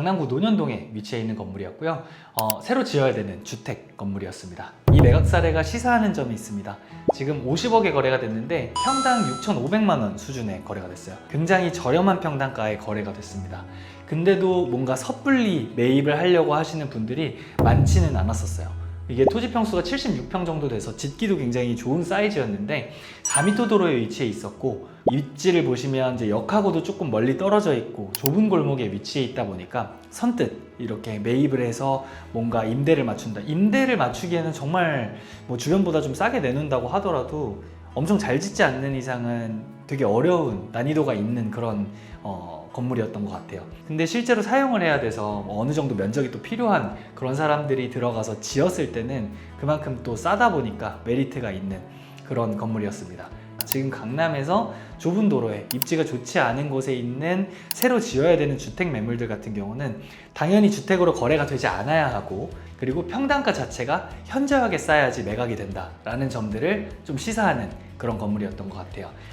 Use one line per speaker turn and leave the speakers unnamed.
강남구 논현동에 위치해 있는 건물이었고요. 어, 새로 지어야 되는 주택 건물이었습니다. 이 매각 사례가 시사하는 점이 있습니다. 지금 50억에 거래가 됐는데 평당 6,500만 원 수준의 거래가 됐어요. 굉장히 저렴한 평당가에 거래가 됐습니다. 근데도 뭔가 섣불리 매입을 하려고 하시는 분들이 많지는 않았었어요. 이게 토지 평수가 76평 정도 돼서 짓기도 굉장히 좋은 사이즈였는데 4m 도로에 위치해 있었고 입지를 보시면 이제 역하고도 조금 멀리 떨어져 있고 좁은 골목에 위치해 있다 보니까 선뜻 이렇게 매입을 해서 뭔가 임대를 맞춘다. 임대를 맞추기에는 정말 뭐 주변보다 좀 싸게 내놓는다고 하더라도 엄청 잘 짓지 않는 이상은 되게 어려운 난이도가 있는 그런 어, 건물이었던 것 같아요. 근데 실제로 사용을 해야 돼서 뭐 어느 정도 면적이 또 필요한 그런 사람들이 들어가서 지었을 때는 그만큼 또 싸다 보니까 메리트가 있는 그런 건물이었습니다. 지금 강남에서 좁은 도로에 입지가 좋지 않은 곳에 있는 새로 지어야 되는 주택 매물들 같은 경우는 당연히 주택으로 거래가 되지 않아야 하고 그리고 평당가 자체가 현저하게 싸야지 매각이 된다라는 점들을 좀 시사하는 그런 건물이었던 것 같아요.